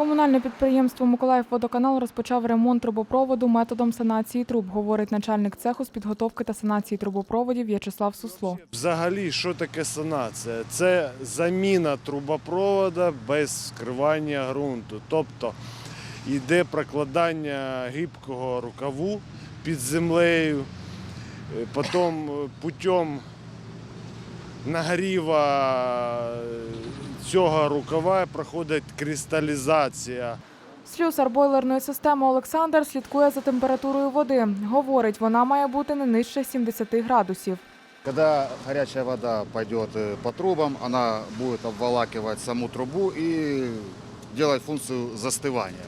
Комунальне підприємство «Миколаївводоканал» розпочав ремонт трубопроводу методом санації труб, говорить начальник цеху з підготовки та санації трубопроводів В'ячеслав Сусло. Взагалі, що таке санація? Це заміна трубопровода без скривання ґрунту. Тобто йде прокладання гибкого рукаву під землею, потім путем нагріва цього рукава проходить кристалізація. Слюсар бойлерної системи Олександр слідкує за температурою води. Говорить, вона має бути не нижче 70 градусів. Когда горячая вода пойдет э, по трубам, она будет обволакивать саму трубу и делать функцию застывания.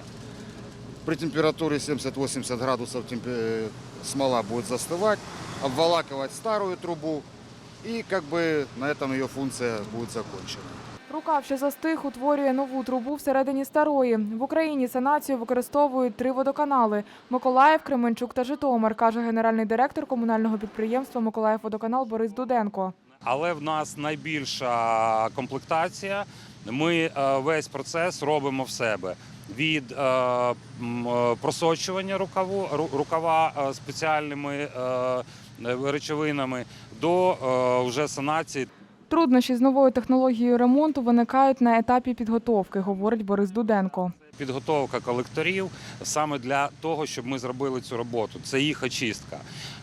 При температуре 70-80 градусов темпе- э, смола будет застывать, обволакивать старую трубу, и как бы на этом ее функция будет закончена. Рукав, що застиг, утворює нову трубу всередині старої. В Україні санацію використовують три водоканали – Миколаїв, Кременчук та Житомир, каже генеральний директор комунального підприємства «Миколаївводоканал» Борис Дуденко. але в нас найбільша комплектація. Ми е, весь процес робимо в себе. Від е, е, просочування рукаву, ру- рукава спеціальними речовинами до вже санації. Труднощі з новою технологією ремонту виникають на етапі підготовки, говорить Борис Дуденко. Підготовка колекторів саме для того, щоб ми зробили цю роботу. Це їх очистка.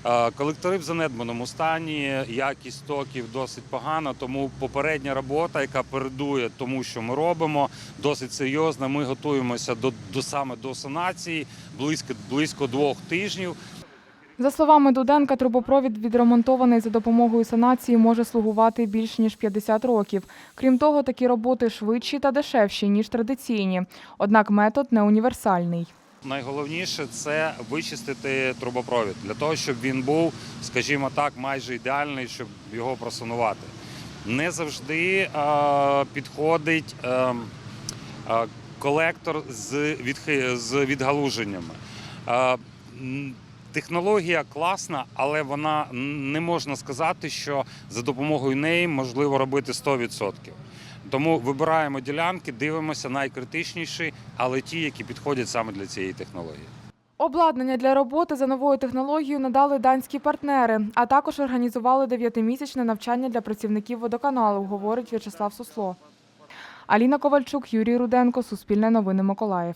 Е, Колектори в занедбаному стані, якість токів досить погана, тому попередня робота, яка передує тому, що ми робимо, досить серйозна. Ми готуємося до, до саме до санації близько близько двох тижнів. За словами Дуденка, трубопровід, відремонтований за допомогою санації, може слугувати більш ніж 50 років. Крім того, такі роботи швидші та дешевші, ніж традиційні. Однак метод не універсальний. Найголовніше це вичистити трубопровід для того, щоб він був, скажімо так, майже ідеальний, щоб його просунувати. Не завжди підходить колектор з відгалуженнями. Технологія класна, але вона не можна сказати, що за допомогою неї можливо робити 100%. Тому вибираємо ділянки, дивимося найкритичніші, але ті, які підходять саме для цієї технології. Обладнання для роботи за новою технологією надали данські партнери, а також організували дев'ятимісячне навчання для працівників водоканалу, говорить В'ячеслав Сусло. Аліна Ковальчук, Юрій Руденко, Суспільне новини Миколаїв.